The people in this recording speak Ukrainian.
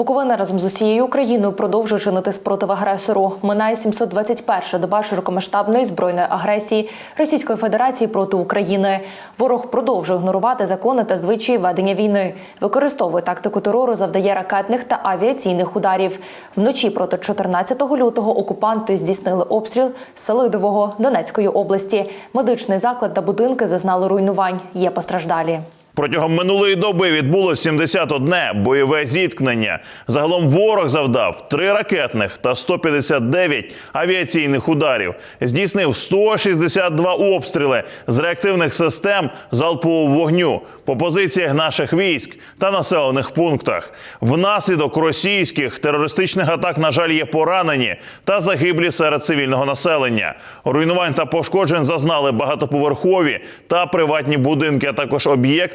Буковина разом з усією Україною продовжує чинити спротив агресору. Минає 721-ша доба широкомасштабної збройної агресії Російської Федерації проти України. Ворог продовжує ігнорувати закони та звичаї ведення війни, використовує тактику терору, завдає ракетних та авіаційних ударів. Вночі проти 14 лютого окупанти здійснили обстріл Селидового Донецької області. Медичний заклад та будинки зазнали руйнувань. Є постраждалі. Протягом минулої доби відбулось 71 бойове зіткнення. Загалом ворог завдав 3 ракетних та 159 авіаційних ударів. Здійснив 162 обстріли з реактивних систем залпового вогню по позиціях наших військ та населених пунктах. Внаслідок російських терористичних атак, на жаль, є поранені та загиблі серед цивільного населення. Руйнувань та пошкоджень зазнали багатоповерхові та приватні будинки, а також